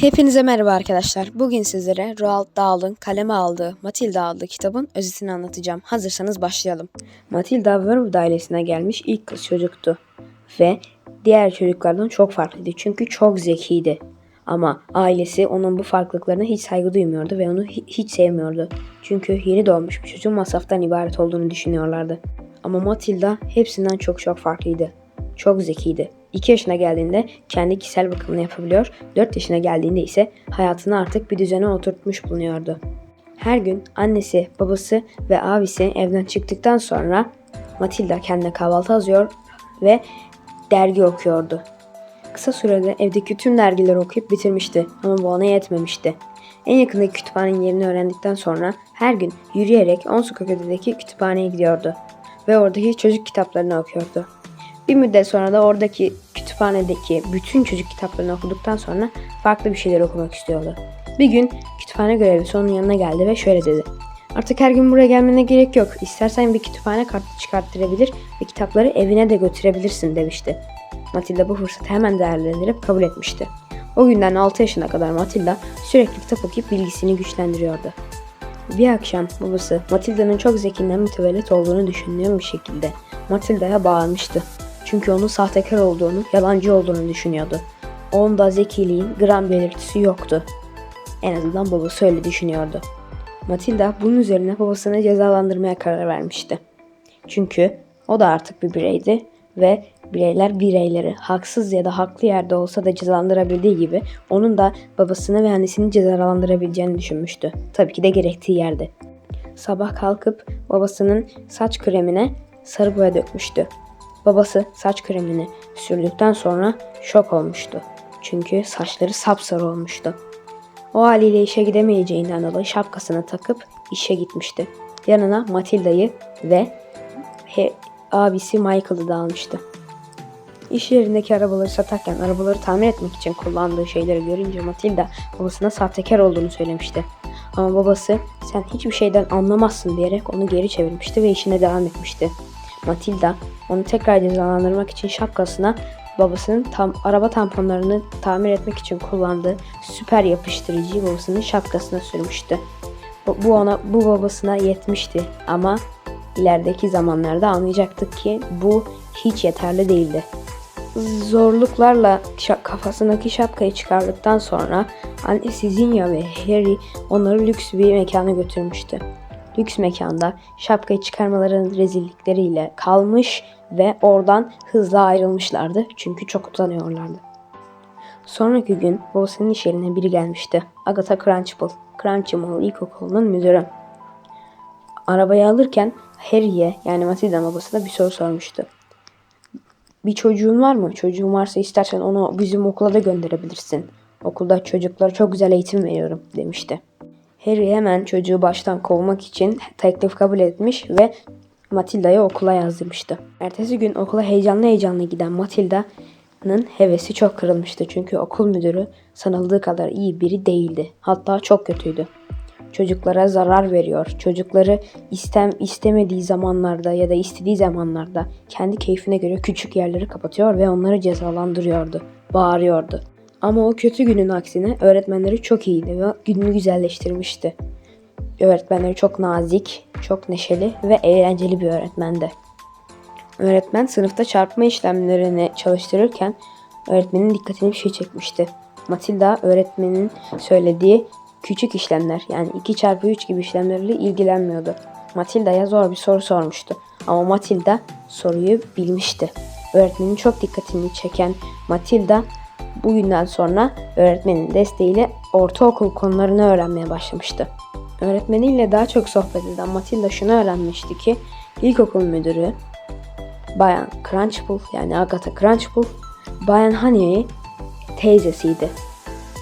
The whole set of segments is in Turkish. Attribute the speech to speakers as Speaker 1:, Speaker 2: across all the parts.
Speaker 1: Hepinize merhaba arkadaşlar. Bugün sizlere Roald Dahl'ın kaleme aldığı Matilda adlı kitabın özetini anlatacağım. Hazırsanız başlayalım. Matilda Verwood ailesine gelmiş ilk kız çocuktu. Ve diğer çocuklardan çok farklıydı çünkü çok zekiydi. Ama ailesi onun bu farklılıklarına hiç saygı duymuyordu ve onu hi- hiç sevmiyordu. Çünkü yeni doğmuş bir çocuğun masraftan ibaret olduğunu düşünüyorlardı. Ama Matilda hepsinden çok çok farklıydı. Çok zekiydi. 2 yaşına geldiğinde kendi kişisel bakımını yapabiliyor, 4 yaşına geldiğinde ise hayatını artık bir düzene oturtmuş bulunuyordu. Her gün annesi, babası ve abisi evden çıktıktan sonra Matilda kendine kahvaltı hazırlıyor ve dergi okuyordu. Kısa sürede evdeki tüm dergileri okuyup bitirmişti ama bu ona yetmemişti. En yakındaki kütüphanenin yerini öğrendikten sonra her gün yürüyerek 10 sokak ötedeki kütüphaneye gidiyordu ve oradaki çocuk kitaplarını okuyordu. Bir müddet sonra da oradaki kütüphanedeki bütün çocuk kitaplarını okuduktan sonra farklı bir şeyler okumak istiyordu. Bir gün kütüphane görevlisi onun yanına geldi ve şöyle dedi. Artık her gün buraya gelmene gerek yok. İstersen bir kütüphane kartı çıkarttırabilir ve kitapları evine de götürebilirsin demişti. Matilda bu fırsatı hemen değerlendirip kabul etmişti. O günden 6 yaşına kadar Matilda sürekli kitap okuyup bilgisini güçlendiriyordu. Bir akşam babası Matilda'nın çok zekinden mütevellit olduğunu düşündüğüm bir şekilde Matilda'ya bağırmıştı. Çünkü onun sahtekar olduğunu, yalancı olduğunu düşünüyordu. Onda zekiliğin gram belirtisi yoktu. En azından babası öyle düşünüyordu. Matilda bunun üzerine babasını cezalandırmaya karar vermişti. Çünkü o da artık bir bireydi ve bireyler bireyleri haksız ya da haklı yerde olsa da cezalandırabildiği gibi onun da babasını ve annesini cezalandırabileceğini düşünmüştü. Tabii ki de gerektiği yerde. Sabah kalkıp babasının saç kremine sarı boya dökmüştü. Babası saç kremini sürdükten sonra şok olmuştu. Çünkü saçları sapsarı olmuştu. O haliyle işe gidemeyeceğinden dolayı şapkasını takıp işe gitmişti. Yanına Matilda'yı ve he, abisi Michael'ı da almıştı. İş yerindeki arabaları satarken arabaları tamir etmek için kullandığı şeyleri görünce Matilda babasına sahtekar olduğunu söylemişti. Ama babası sen hiçbir şeyden anlamazsın diyerek onu geri çevirmişti ve işine devam etmişti. Matilda onu tekrar cezalandırmak için şapkasına babasının tam araba tamponlarını tamir etmek için kullandığı süper yapıştırıcıyı babasının şapkasına sürmüştü. Bu, bu ona bu babasına yetmişti ama ilerideki zamanlarda anlayacaktık ki bu hiç yeterli değildi. Zorluklarla şa- kafasındaki şapkayı çıkardıktan sonra annesi Zinya ve Harry onları lüks bir mekana götürmüştü. Lüks mekanda şapkayı çıkarmaların rezillikleriyle kalmış ve oradan hızla ayrılmışlardı çünkü çok utanıyorlardı. Sonraki gün babasının iş yerine biri gelmişti. Agatha Crunchbull, Crunchbull İlkokulu'nun müdürü. Arabayı alırken Harry'e yani Matilda'nın babasına bir soru sormuştu. Bir çocuğun var mı? Çocuğun varsa istersen onu bizim okula da gönderebilirsin. Okulda çocuklara çok güzel eğitim veriyorum demişti. Harry hemen çocuğu baştan kovmak için teklif kabul etmiş ve Matilda'yı okula yazdırmıştı. Ertesi gün okula heyecanlı heyecanlı giden Matilda'nın hevesi çok kırılmıştı. Çünkü okul müdürü sanıldığı kadar iyi biri değildi. Hatta çok kötüydü. Çocuklara zarar veriyor. Çocukları istem istemediği zamanlarda ya da istediği zamanlarda kendi keyfine göre küçük yerleri kapatıyor ve onları cezalandırıyordu. Bağırıyordu. Ama o kötü günün aksine öğretmenleri çok iyiydi ve gününü güzelleştirmişti. Öğretmenleri çok nazik, çok neşeli ve eğlenceli bir öğretmendi. Öğretmen sınıfta çarpma işlemlerini çalıştırırken öğretmenin dikkatini bir şey çekmişti. Matilda öğretmenin söylediği küçük işlemler yani 2 çarpı 3 gibi işlemlerle ilgilenmiyordu. Matilda'ya zor bir soru sormuştu. Ama Matilda soruyu bilmişti. Öğretmenin çok dikkatini çeken Matilda bugünden sonra öğretmenin desteğiyle ortaokul konularını öğrenmeye başlamıştı. Öğretmeniyle daha çok sohbet eden Matilda şunu öğrenmişti ki ilkokul müdürü Bayan Crunchbull yani Agatha Crunchbull Bayan Honey'i teyzesiydi.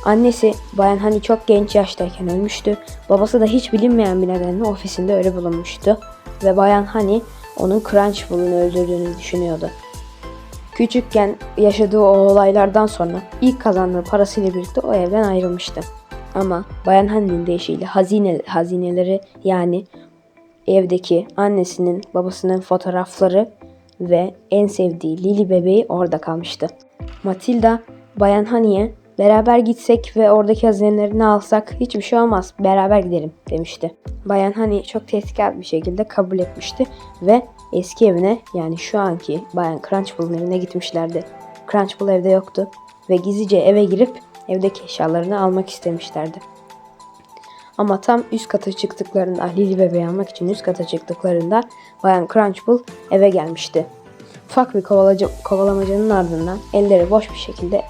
Speaker 1: Annesi Bayan Honey çok genç yaştayken ölmüştü. Babası da hiç bilinmeyen bir nedenle ofisinde ölü bulunmuştu. Ve Bayan Honey onun Crunchbull'unu öldürdüğünü düşünüyordu. Küçükken yaşadığı o olaylardan sonra ilk kazandığı parasıyla birlikte o evden ayrılmıştı. Ama Bayan Honey'nin deyişiyle hazine, hazineleri yani evdeki annesinin babasının fotoğrafları ve en sevdiği Lily bebeği orada kalmıştı. Matilda Bayan Honey'e Beraber gitsek ve oradaki hazinelerini alsak hiçbir şey olmaz. Beraber gidelim demişti. Bayan hani çok tehditkar bir şekilde kabul etmişti ve eski evine yani şu anki Bayan Crunchbull'un evine gitmişlerdi. Crunchbull evde yoktu ve gizlice eve girip evdeki eşyalarını almak istemişlerdi. Ama tam üst kata çıktıklarında Lili bebeği almak için üst kata çıktıklarında Bayan Crunchbull eve gelmişti. Ufak bir kovalacı, kovalamacanın ardından elleri boş bir şekilde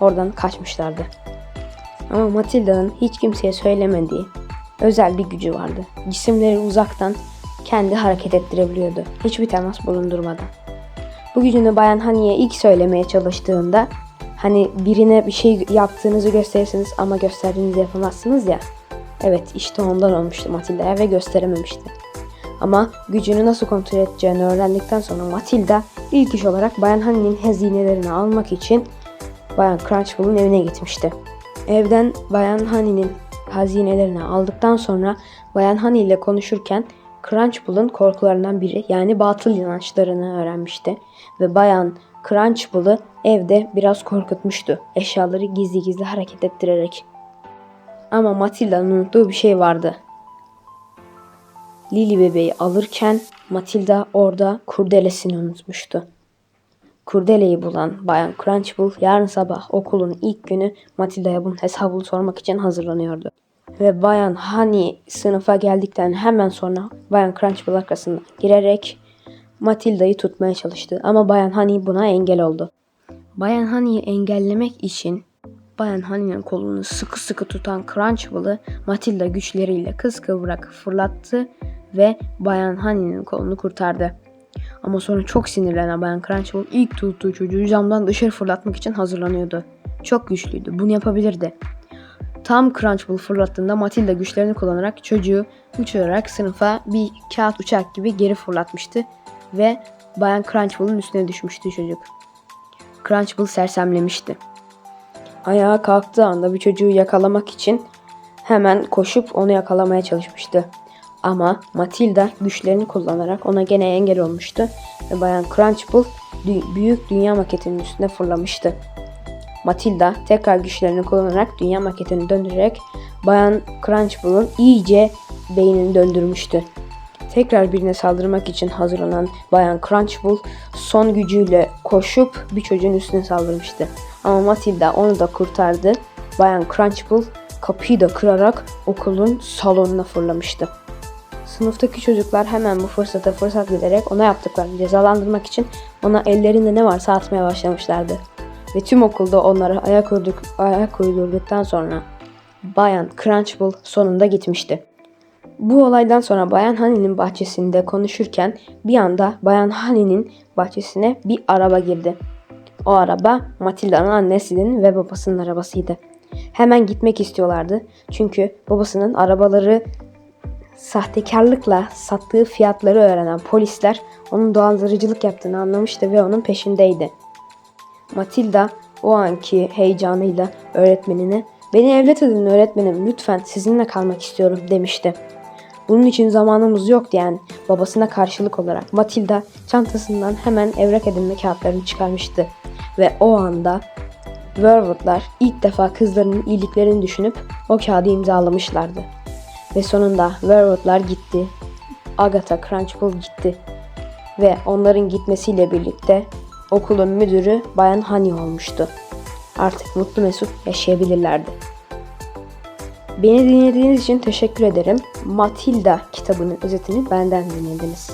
Speaker 1: oradan kaçmışlardı. Ama Matilda'nın hiç kimseye söylemediği özel bir gücü vardı. Cisimleri uzaktan kendi hareket ettirebiliyordu. Hiçbir temas bulundurmadan. Bu gücünü Bayan Hani'ye ilk söylemeye çalıştığında hani birine bir şey yaptığınızı gösterirsiniz ama gösterdiğinizi yapamazsınız ya. Evet işte ondan olmuştu Matilda'ya ve gösterememişti. Ama gücünü nasıl kontrol edeceğini öğrendikten sonra Matilda ilk iş olarak Bayan Hani'nin hazinelerini almak için Bayan Crunchbull'un evine gitmişti. Evden Bayan Hani'nin hazinelerini aldıktan sonra Bayan Hani ile konuşurken Crunchbull'un korkularından biri yani batıl inançlarını öğrenmişti. Ve Bayan Crunchbull'u evde biraz korkutmuştu. Eşyaları gizli gizli hareket ettirerek. Ama Matilda'nın unuttuğu bir şey vardı. Lily bebeği alırken Matilda orada kurdelesini unutmuştu. Kurdeleyi bulan Bayan Crunchbull yarın sabah okulun ilk günü Matilda'ya bunun hesabını sormak için hazırlanıyordu. Ve Bayan Honey sınıfa geldikten hemen sonra Bayan Crunchbull arkasına girerek Matilda'yı tutmaya çalıştı. Ama Bayan Honey buna engel oldu. Bayan Honey'i engellemek için Bayan Honey'nin kolunu sıkı sıkı tutan Crunchbull'ı Matilda güçleriyle kıskıvrak fırlattı ve Bayan Honey'nin kolunu kurtardı. Ama sonra çok sinirlenen Bayan Crunchbull ilk tuttuğu çocuğu camdan dışarı fırlatmak için hazırlanıyordu. Çok güçlüydü. Bunu yapabilirdi. Tam Crunchbull fırlattığında Matilda güçlerini kullanarak çocuğu uçurarak sınıfa bir kağıt uçak gibi geri fırlatmıştı ve Bayan Crunchbull'un üstüne düşmüştü çocuk. Crunchbull sersemlemişti. Ayağa kalktığı anda bir çocuğu yakalamak için hemen koşup onu yakalamaya çalışmıştı. Ama Matilda güçlerini kullanarak ona gene engel olmuştu ve Bayan Crunchbull büyük dünya maketinin üstüne fırlamıştı. Matilda tekrar güçlerini kullanarak dünya maketini döndürerek Bayan Crunchbull'un iyice beynini döndürmüştü. Tekrar birine saldırmak için hazırlanan Bayan Crunchbull son gücüyle koşup bir çocuğun üstüne saldırmıştı. Ama Matilda onu da kurtardı. Bayan Crunchbull kapıyı da kırarak okulun salonuna fırlamıştı. Sınıftaki çocuklar hemen bu fırsata fırsat bilerek ona yaptıklarını cezalandırmak için ona ellerinde ne varsa atmaya başlamışlardı. Ve tüm okulda onlara ayak, uyduk, ayak uydurduktan sonra Bayan Crunchbull sonunda gitmişti. Bu olaydan sonra Bayan Honey'nin bahçesinde konuşurken bir anda Bayan Honey'nin bahçesine bir araba girdi. O araba Matilda'nın annesinin ve babasının arabasıydı. Hemen gitmek istiyorlardı. Çünkü babasının arabaları sahtekarlıkla sattığı fiyatları öğrenen polisler onun dolandırıcılık yaptığını anlamıştı ve onun peşindeydi. Matilda o anki heyecanıyla öğretmenine "Beni evlat edin öğretmenim lütfen sizinle kalmak istiyorum." demişti. Bunun için zamanımız yok diyen babasına karşılık olarak Matilda çantasından hemen evrak edinme kağıtlarını çıkarmıştı. Ve o anda Verwood'lar ilk defa kızlarının iyiliklerini düşünüp o kağıdı imzalamışlardı. Ve sonunda Verwood'lar gitti. Agatha Crunchbull gitti. Ve onların gitmesiyle birlikte okulun müdürü Bayan Honey olmuştu. Artık mutlu mesut yaşayabilirlerdi. Beni dinlediğiniz için teşekkür ederim. Matilda kitabının özetini benden dinlediniz.